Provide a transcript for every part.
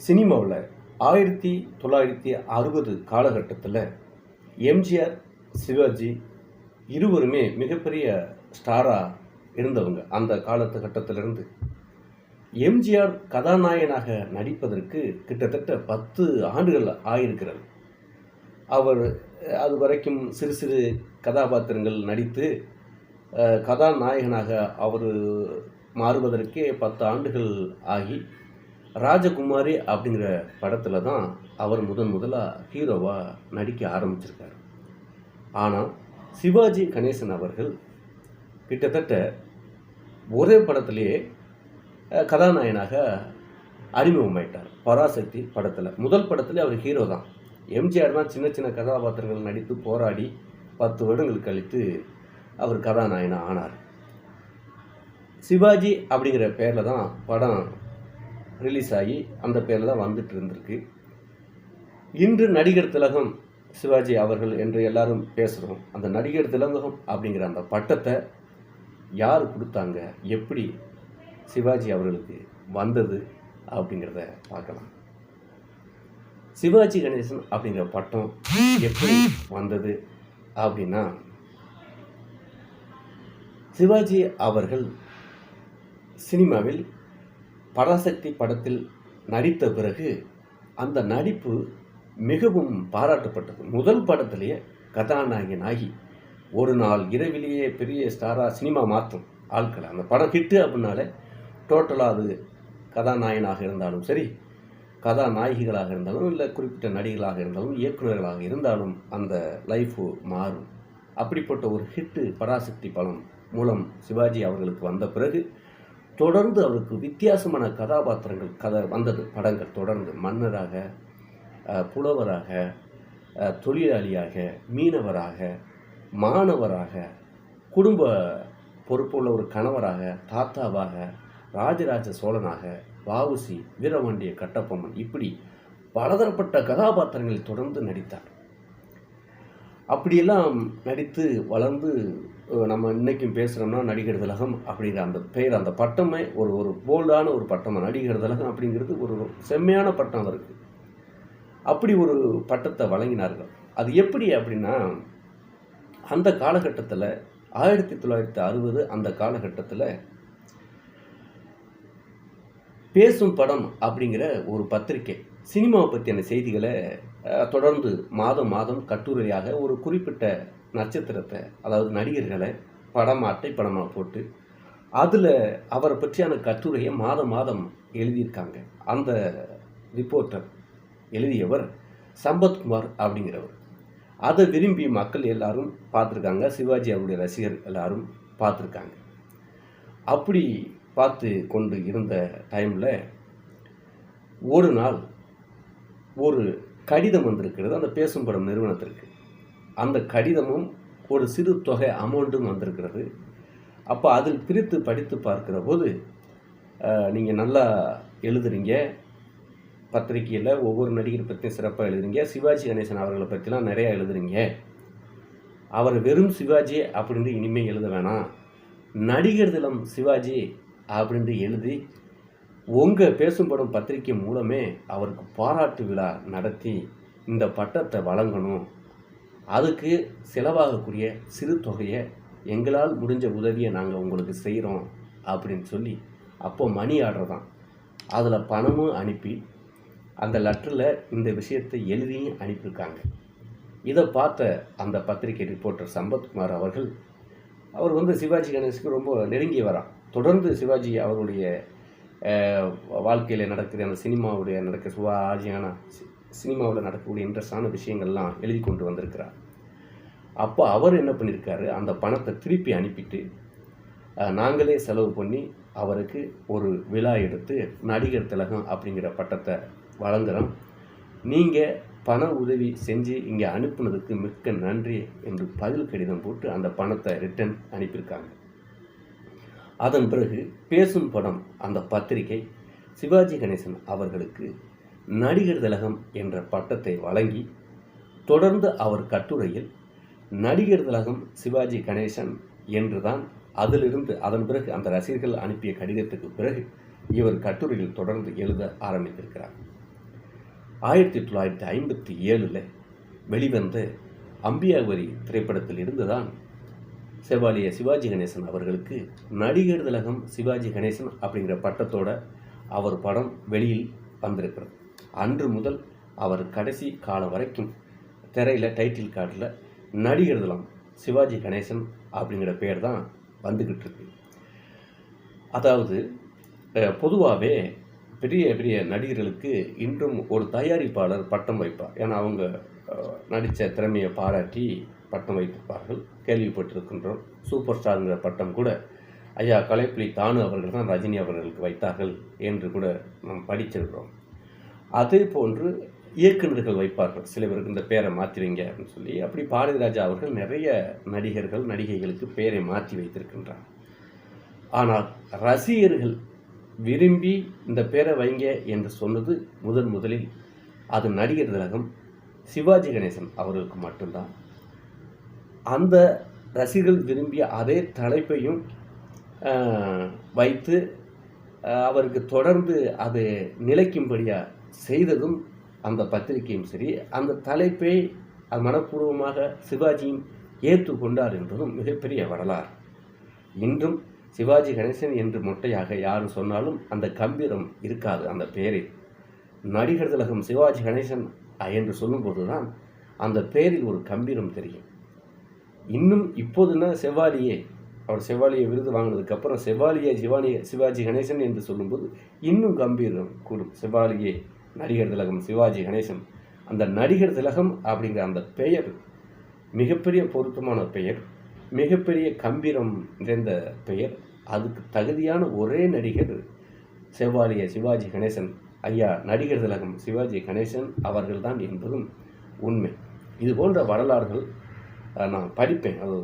சினிமாவில் ஆயிரத்தி தொள்ளாயிரத்தி அறுபது காலகட்டத்தில் எம்ஜிஆர் சிவாஜி இருவருமே மிகப்பெரிய ஸ்டாராக இருந்தவங்க அந்த காலத்துக்கட்டத்திலிருந்து எம்ஜிஆர் கதாநாயகனாக நடிப்பதற்கு கிட்டத்தட்ட பத்து ஆண்டுகள் ஆயிருக்கிறது. அவர் அது வரைக்கும் சிறு சிறு கதாபாத்திரங்கள் நடித்து கதாநாயகனாக அவர் மாறுவதற்கே பத்து ஆண்டுகள் ஆகி ராஜகுமாரி அப்படிங்கிற படத்தில் தான் அவர் முதன் முதலாக ஹீரோவாக நடிக்க ஆரம்பிச்சிருக்காரு. ஆனால் சிவாஜி கணேசன் அவர்கள் கிட்டத்தட்ட ஒரே படத்திலேயே கதாநாயகனாக அறிமுகமாயிட்டார். பராசக்தி படத்தில். முதல் படத்தில் அவர் ஹீரோ தான். எம்ஜிஆர் தான் சின்ன சின்ன கதாபாத்திரங்கள் நடித்து போராடி பத்து வருடங்கள் கழித்து அவர் கதாநாயகனாக ஆனார். சிவாஜி அப்படிங்கிற பேரில் தான் படம் ரிலீஸ் ஆகி அந்த பேரில் தான் வந்துட்டு இருந்திருக்கு. இன்று நடிகர் திலகம் சிவாஜி அவர்கள் என்று எல்லாரும் பேசுகிறோம் அந்த நடிகர் திலகம் அப்படிங்கிற அந்த பட்டத்தை யார் கொடுத்தாங்க? எப்படி சிவாஜி அவர்களுக்கு வந்தது அப்படிங்கிறத பார்க்கலாம். சிவாஜி கணேசன் அப்படிங்கிற பட்டம் எப்படி வந்தது அப்படின்னா சிவாஜி அவர்கள் சினிமாவில் பராசக்தி படத்தில் நடித்த பிறகு அந்த நடிப்பு மிகவும் பாராட்டப்பட்டது. முதல் படத்திலேயே கதாநாயகன் ஒரு நாள் இரவிலேயே பெரிய ஸ்டாராக சினிமா மாற்றும் ஆட்களை. அந்த படம் ஹிட்டு அப்படின்னாலே டோட்டலாக அது கதாநாயகனாக இருந்தாலும் சரி கதாநாயகிகளாக இருந்தாலும் இல்லை குறிப்பிட்ட நடிகர்களாக இருந்தாலும் இயக்குநர்களாக இருந்தாலும் அந்த லைஃபு மாறும். அப்படிப்பட்ட ஒரு ஹிட்டு பராசக்தி படம் மூலம் சிவாஜி அவர்களுக்கு வந்த பிறகு தொடர்ந்து அவருக்கு வித்தியாசமான கதாபாத்திரங்கள் கதை வந்தது படங்கள். தொடர்ந்து மன்னராக புலவராக தொழிலாளியாக மீனவராக மாணவராக குடும்ப பொறுப்புள்ள ஒரு கணவராக தாத்தாவாக ராஜராஜ சோழனாக வாவுசி வீரபாண்டிய கட்டப்பொம்மன் இப்படி பலதரப்பட்ட கதாபாத்திரங்களில் தொடர்ந்து நடித்தார். அப்படியெல்லாம் நடித்து வளர்ந்து நம்ம இன்றைக்கும் பேசுகிறோம்னா நடிகர் திலகம் அப்படிங்கிற அந்த பெயர் அந்த பட்டமே ஒரு ஒரு போல்டான ஒரு பட்டம் நடிகர் திலகம் அப்படிங்கிறது ஒரு செம்மையான பட்டம் அவருக்கு. அப்படி ஒரு பட்டத்தை வழங்கினார்கள். அது எப்படி அப்படின்னா அந்த காலகட்டத்தில் ஆயிரத்தி தொள்ளாயிரத்தி அறுபது அந்த காலகட்டத்தில் பேசும் படம் அப்படிங்கிற ஒரு பத்திரிக்கை. சினிமாவை பற்றியான செய்திகளை தொடர்ந்து மாதம் மாதம் கட்டுரையாக ஒரு குறிப்பிட்ட நட்சத்திரத்தை அதாவது நடிகர்களை படம் அட்டை படமாக போட்டு அதில் அவரை பற்றியான கட்டுரையை மாதம் மாதம் எழுதியிருக்காங்க. அந்த ரிப்போர்ட்டர் எழுதியவர் சம்பத்குமார் அப்படிங்கிறவர். அதை விரும்பி மக்கள் எல்லாரும் பார்த்துருக்காங்க. சிவாஜி அவருடைய ரசிகர் எல்லாரும் பார்த்துருக்காங்க. அப்படி பார்த்து கொண்டு இருந்த டைமில் ஒரு நாள் ஒரு கடிதம் வந்திருக்கிறது. அந்த பேசும் படம் நிறுவனத்திற்கு. அந்த கடிதமும் ஒரு சிறு தொகை அமௌண்ட்டும் வந்திருக்கிறது. அப்போ அதில் பிரித்து படித்து பார்க்கிற போது நீங்கள் நல்லா எழுதுறீங்க. பத்திரிக்கையில் ஒவ்வொரு நடிகர் பற்றியும் சிறப்பாக எழுதுறீங்க. சிவாஜி கணேசன் அவர்களை பற்றிலாம் நிறையா எழுதுறீங்க. அவர் வெறும் சிவாஜி அப்படின்னு இனிமேல் எழுத வேணாம். நடிகர் தினம் சிவாஜி அப்படின்னு எழுதி உங்கள் பேசும் படம் பத்திரிக்கை மூலமே அவருக்கு பாராட்டு விழா நடத்தி இந்த பட்டத்தை வழங்கணும். அதுக்கு செலவாகக்கூடிய சிறு தொகையை எங்களால் முடிஞ்ச உதவியை நாங்கள் உங்களுக்கு செய்கிறோம் அப்படின்னு சொல்லி அப்போ மணி ஆர்டர் தான். அதில் பணமும் அனுப்பி அந்த லெட்டரில் இந்த விஷயத்தை எழுதியும் அனுப்பியிருக்காங்க. இதை பார்த்த அந்த பத்திரிகை ரிப்போர்ட்டர் சம்பத்குமார் அவர்கள் அவர் வந்து சிவாஜி கணேசுக்கு ரொம்ப நெருங்கி வரான் தொடர்ந்து சிவாஜி அவருடைய வாழ்க்கையில் நடக்கிற அந்த சினிமாவுடைய நடக்க சுவாஜியான சினிமாவில் நடக்கக்கூடிய இன்ட்ரெஸ்டான விஷயங்கள்லாம் எழுதி கொண்டு வந்திருக்கிறார். அப்போ அவர் என்ன பண்ணியிருக்காரு அந்த பணத்தை திருப்பி அனுப்பிட்டு நாங்களே செலவு பண்ணி அவருக்கு ஒரு விழா எடுத்து நடிகர் திலகம் அப்படிங்கிற பட்டத்தை வழங்குகிறோம் நீங்கள் பண உதவி செஞ்சு இங்கே அனுப்புனதுக்கு மிக்க நன்றி என்று பதில் கடிதம் போட்டு அந்த பணத்தை ரிட்டர்ன் அனுப்பியிருக்காங்க. அதன் பிறகு பேசும் படம் அந்த பத்திரிகை சிவாஜி கணேசன் அவர்களுக்கு நடிகர் திலகம் என்ற பட்டத்தை வழங்கி தொடர்ந்து அவர் கட்டுரையில் நடிகர் திலகம் சிவாஜி கணேசன் என்றுதான் அதிலிருந்து அதன் பிறகு அந்த ரசிகர்கள் அனுப்பிய கடிதத்துக்கு பிறகு இவர் கட்டுரையில் தொடர்ந்து எழுத ஆரம்பித்திருக்கிறார். ஆயிரத்தி தொள்ளாயிரத்தி ஐம்பத்தி ஏழில் வெளிவந்த அம்பியாவரி திரைப்படத்தில் இருந்துதான் செவாலிய சிவாஜி கணேசன் அவர்களுக்கு நடிகர் திலகம் சிவாஜி கணேசன் அப்படிங்கிற பட்டத்தோட அவர் படம் வெளியில் வந்திருக்கிறது. அன்று முதல் அவர் கடைசி காலம் வரைக்கும் திரையில் டைட்டில் கார்டில் நடிகர் திலகம் சிவாஜி கணேசன் அப்படிங்கிற பேர் தான் வந்துக்கிட்டு இருக்கு. அதாவது பொதுவாகவே பெரிய பெரிய நடிகர்களுக்கு இன்றும் ஒரு தயாரிப்பாளர் பட்டம் வைப்பார். ஏன்னா அவங்க நடித்த திறமையை பாராட்டி பட்டம் வைத்திருப்பார்கள். கேள்விப்பட்டிருக்கின்றோம். சூப்பர் ஸ்டாருங்கிற பட்டம் கூட ஐயா கலைப்புலி தானு அவர்கள் தான் ரஜினி அவர்களுக்கு வைத்தார்கள் என்று கூட நாம் படிச்சிருக்கிறோம். அதே போன்று இயக்குநர்கள் வைப்பார்கள். சில பேருக்கு இந்த பேரை மாற்றிவிங்க அப்படின்னு சொல்லி அப்படி பாரதிராஜா அவர்கள் நிறைய நடிகர்கள் நடிகைகளுக்கு பேரை மாற்றி வைத்திருக்கின்றார். ஆனால் ரசிகர்கள் விரும்பி இந்த பேரை வைங்க என்று சொன்னது முதன் முதலில் அது நடிகர் திலகம் சிவாஜி கணேசன் அவர்களுக்கு மட்டும்தான். அந்த ரசிகர்கள் விரும்பிய அதே தலைப்பையும் வைத்து அவருக்கு தொடர்ந்து அது நிலைக்கும்படியாக செய்ததும் அந்த பத்திரிகையும் சரி அந்த தலைப்பை அது மனப்பூர்வமாக சிவாஜியும் ஏற்றுக்கொண்டார் என்பதும் மிகப்பெரிய வரலாறு. இன்றும் சிவாஜி கணேசன் என்று மொட்டையாக யார் சொன்னாலும் அந்த கம்பீரம் இருக்காது அந்த பெயரில் நடிகர் திலகம் சிவாஜி கணேசன் என்று சொல்லும்போது தான் அந்த பெயரில் ஒரு கம்பீரம் தெரியும். இன்னும் இப்போதுன்னா செவ்வாலியே. அவர் செவ்வாலியை விருது வாங்கினதுக்கப்புறம் செவ்வாலியே சிவானி சிவாஜி கணேசன் என்று சொல்லும்போது இன்னும் கம்பீரம் கூடும். செவ்வாலியே நடிகர் திலகம் சிவாஜி கணேசன். அந்த நடிகர் திலகம் அப்படிங்கிற அந்த பெயர் மிகப்பெரிய பொருத்தமான பெயர் மிகப்பெரிய கம்பீரம் நிறைந்த பெயர். அதுக்கு தகுதியான ஒரே நடிகர் செவ்வாலிய சிவாஜி கணேசன். ஐயா நடிகர் திலகம் சிவாஜி கணேசன் அவர்கள்தான் என்பதும் உண்மை. இது போன்ற வரலாறுகள் நான் படிப்பேன். அது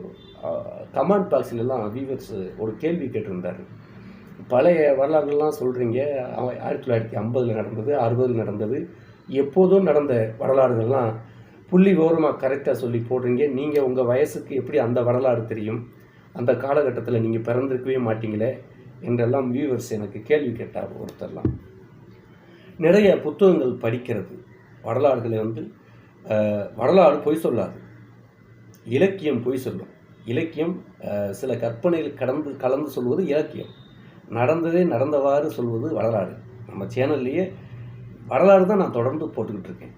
கமெண்ட் பாக்ஸ்லலாம் வியூவர்ஸ் ஒரு கேள்வி கேட்டிருந்தார். பழைய வரலாறுகள்லாம் சொல்கிறீங்க ஆயிரத்தி தொள்ளாயிரத்தி ஐம்பதில் நடந்தது அறுபதில் நடந்தது. எப்போதும் நடந்த வரலாறுகள்லாம் புள்ளி விவரமாக கரெக்டாக சொல்லி போடுறீங்க. நீங்கள் உங்கள் வயசுக்கு எப்படி அந்த வரலாறு தெரியும்? அந்த காலகட்டத்தில் நீங்கள் பிறந்திருக்கவே மாட்டீங்களே என்றெல்லாம் வியூவர்ஸ் எனக்கு கேள்வி கேட்டார் ஒருத்தர்லாம். நிறைய புத்தகங்கள் படிக்கிறது. வரலாறுகளை வந்து வரலாறு பொய் சொல்லாது. இலக்கியம் பொய் சொல்லும். இலக்கியம் சில கற்பனைகள் கடந்து கலந்து சொல்வது இலக்கியம். நடந்ததே நடந்தவாறு சொல்வது வரலாறு. நம்ம சேனல்லையே வரலாறு தான் நான் தொடர்ந்து போட்டுக்கிட்டு இருக்கேன்.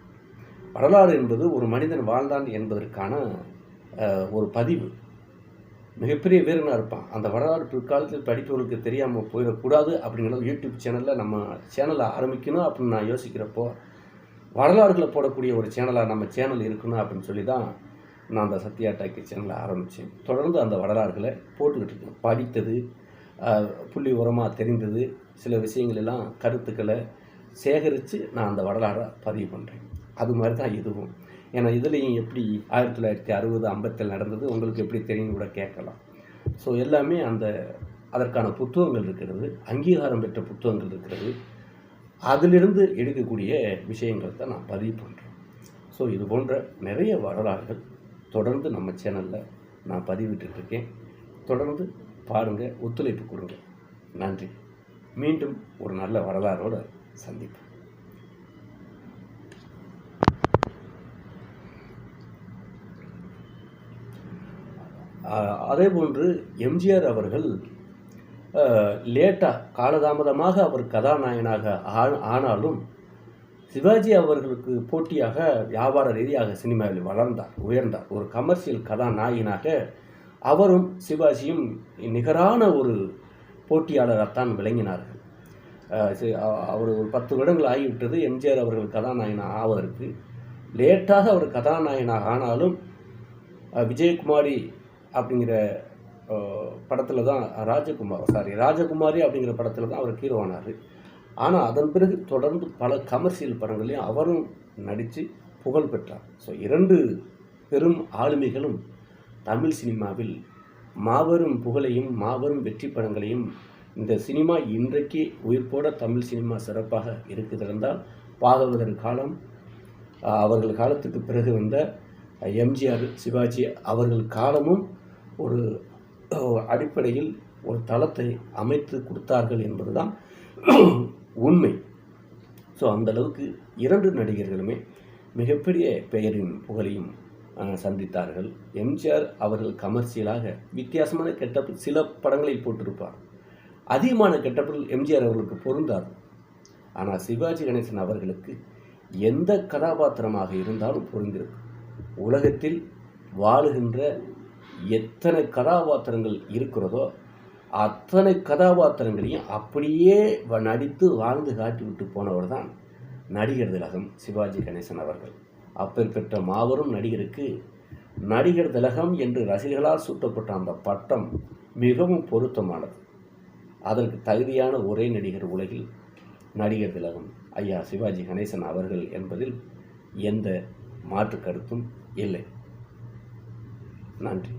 வரலாறு என்பது ஒரு மனிதன் வாழ்ந்தான் என்பதற்கான ஒரு பதிவு. மிகப்பெரிய வீரனாக இருப்பான். அந்த வரலாறு பிற்காலத்தில் படிப்பவர்களுக்கு தெரியாமல் போயிடக்கூடாது அப்படிங்கிறது யூடியூப் சேனலில் நம்ம சேனலை ஆரம்பிக்கணும் அப்படின்னு நான் யோசிக்கிறப்போ வரலாறுகளை போடக்கூடிய ஒரு சேனலாக நம்ம சேனல் இருக்கணும் அப்படின்னு சொல்லி தான் நான் அந்த சத்யா டாக்கி சேனலை ஆரம்பித்தேன் தொடர்ந்து அந்த வரலாறுகளை போட்டுக்கிட்டு இருக்கேன். படித்தது புள்ளி உரமாக தெரிந்தது சில விஷயங்கள் எல்லாம் கருத்துக்களை சேகரித்து நான் அந்த வரலாறை பதிவு பண்ணுறேன் அது மாதிரி தான் இதுவும். ஏன்னா இதுலேயும் எப்படி ஆயிரத்தி தொள்ளாயிரத்தி அறுபது ஐம்பத்தில் நடந்தது உங்களுக்கு எப்படி தெரியும் கூட கேட்கலாம். ஸோ எல்லாமே அந்த அதற்கான புத்தகங்கள் இருக்கிறது அங்கீகாரம் பெற்ற புத்தகங்கள் இருக்கிறது. அதிலிருந்து எடுக்கக்கூடிய விஷயங்கள் தான் நான் பதிவு பண்ணுறேன் ஸோ இது போன்ற நிறைய வரலாறுகள் தொடர்ந்து நம்ம சேனலில் நான் பதிவிட்டுருக்கேன். தொடர்ந்து பாருங்கள் ஒத்துழைப்பு கொடுங்க. நன்றி. மீண்டும் ஒரு நல்ல வரலாறோடு சந்திப்போம். ஆஹ் அதே போன்று எம்ஜிஆர் அவர்கள் லேட்டாக காலதாமதமாக அவர் கதாநாயகனாக ஆ- ஆனாலும் சிவாஜி அவர்களுக்கு போட்டியாக வியாபார ரீதியாக சினிமாவில் வளர்ந்தார் உயர்ந்தார். ஒரு கமர்ஷியல் கதாநாயகனாக அவரும் சிவாஜியும் நிகரான ஒரு போட்டியாளராகத்தான் விளங்கினார்கள். சி- அவர் ஒரு பத்து வருடங்கள் ஆகிவிட்டது. எம்ஜிஆர் அவர்கள் கதாநாயகனாக ஆவதற்கு லேட்டாக அவர் கதாநாயகனாக ஆனாலும் விஜயகுமாரி அப்படிங்கிற படத்தில் தான் ராஜகுமார் சாரி ராஜகுமாரி அப்படிங்கிற படத்தில் தான் அவர் ஹீரோ ஆனார் ஆனால் அதன் பிறகு தொடர்ந்து பல கமர்ஷியல் படங்களையும் அவரும் நடித்து புகழ் பெற்றார். ஸோ இரண்டு பெரும் ஆளுமைகளும் தமிழ் சினிமாவில் மாபெரும் புகழையும் மாபெரும் வெற்றி படங்களையும் இந்த சினிமா இன்றைக்கு உயிர்ப்போட தமிழ் சினிமா சிறப்பாக இருக்குது பாகவதன் காலம் அவர்கள் காலத்துக்கு பிறகு வந்த எம்ஜிஆர் சிவாஜி அவர்கள் காலமும் ஒரு அடிப்படையில் ஒரு தளத்தை அமைத்து கொடுத்தார்கள் என்பதுதான் உண்மை. ஸோ அந்த அளவுக்கு இரண்டு நடிகர்களுமே மிகப்பெரிய பெயரின் புகழையும் சந்தித்தார்கள். எம்ஜிஆர் அவர்கள் கமர்ஷியலாக வித்தியாசமான கெட்ட சில படங்களில் போட்டிருப்பார். அதிகமான கெட்டப்பில் எம்ஜிஆர் அவர்களுக்கு பொருந்தாது. ஆனால் சிவாஜி கணேசன் அவர்களுக்கு எந்த கதாபாத்திரமாக இருந்தாலும் பொருந்திருக்கு. உலகத்தில் வாழுகின்ற எத்தனை கதாபாத்திரங்கள் இருக்கிறதோ அத்தனை கதாபாத்திரங்களையும் அப்படியே வ- நடித்து வாழ்ந்து காட்டிவிட்டு போனவர் தான் நடிகர் திலகம் சிவாஜி கணேசன் அவர்கள். அப்பேற்பட்ட மாபெரும் நடிகருக்கு நடிகர் திலகம் என்று ரசிகர்களால் சூட்டப்பட்ட அந்த பட்டம் மிகவும் பொருத்தமானது. அதற்கு தகுதியான ஒரே நடிகர் உலகில் நடிகர் திலகம் ஐயா சிவாஜி கணேசன் அவர்கள் என்பதில் எந்த மாற்று கருத்தும் இல்லை. நன்றி.